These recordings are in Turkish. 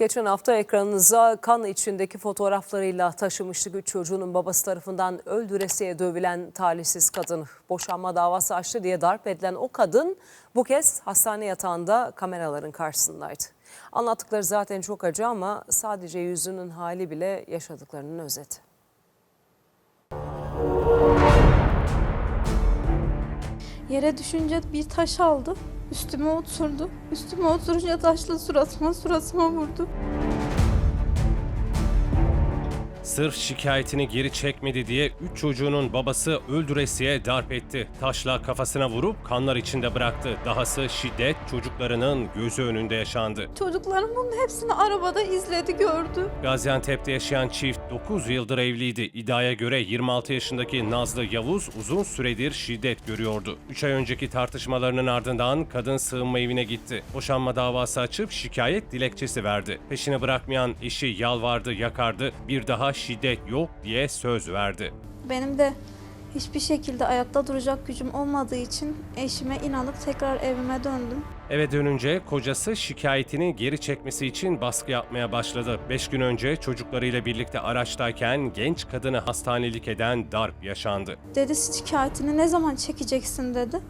Geçen hafta ekranınıza kan içindeki fotoğraflarıyla taşımıştık. Üç çocuğunun babası tarafından öldüresiye dövülen talihsiz kadın. Boşanma davası açtı diye darp edilen o kadın bu kez hastane yatağında kameraların karşısındaydı. Anlattıkları zaten çok acı ama sadece yüzünün hali bile yaşadıklarının özeti. Yere düşünce bir taş aldı. Üstüme oturdu. Üstüme oturunca taşla suratıma suratıma vurdu. Sırf şikayetini geri çekmedi diye üç çocuğunun babası öldüresiye darp etti. Taşla kafasına vurup kanlar içinde bıraktı. Dahası şiddet çocuklarının gözü önünde yaşandı. Çocuklarım bunun hepsini arabada izledi gördü. Gaziantep'te yaşayan çift 9 yıldır evliydi. İddiaya göre 26 yaşındaki Nazlı Yavuz uzun süredir şiddet görüyordu. 3 ay önceki tartışmalarının ardından kadın sığınma evine gitti. Boşanma davası açıp şikayet dilekçesi verdi. Peşini bırakmayan eşi yalvardı, yakardı. Bir daha şiddet yok diye söz verdi. Benim de hiçbir şekilde ayakta duracak gücüm olmadığı için eşime inanıp tekrar evime döndüm. Eve dönünce kocası şikayetini geri çekmesi için baskı yapmaya başladı. 5 gün önce çocuklarıyla birlikte araçtayken genç kadını hastanelik eden darp yaşandı. Dedi şikayetini ne zaman çekeceksin dedi.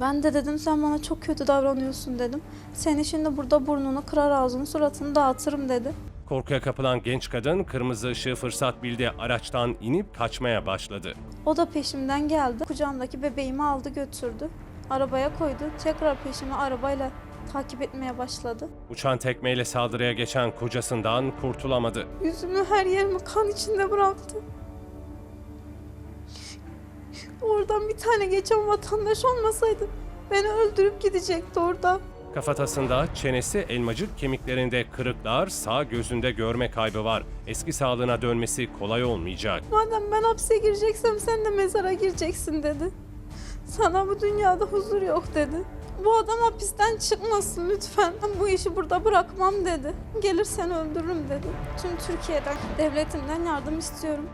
Ben de dedim sen bana çok kötü davranıyorsun dedim. Seni şimdi burada burnunu kırar ağzını suratını dağıtırım dedi. Korkuya kapılan genç kadın kırmızı ışığı fırsat bildi araçtan inip kaçmaya başladı. O da peşimden geldi. Kucağımdaki bebeğimi aldı götürdü. Arabaya koydu. Tekrar peşimi arabayla takip etmeye başladı. Uçan tekmeyle saldırıya geçen kocasından kurtulamadı. Yüzümü her yerimi kan içinde bıraktı. Oradan bir tane geçen vatandaş olmasaydı beni öldürüp gidecekti orada. Kafatasında, çenesi, elmacık kemiklerinde kırıklar, sağ gözünde görme kaybı var. Eski sağlığına dönmesi kolay olmayacak. Madem ben hapse gireceksem sen de mezara gireceksin dedi. Sana bu dünyada huzur yok dedi. Bu adam hapisten çıkmasın lütfen. Bu işi burada bırakmam dedi. Gelirsen öldürürüm dedi. Tüm Türkiye'den, devletimden yardım istiyorum.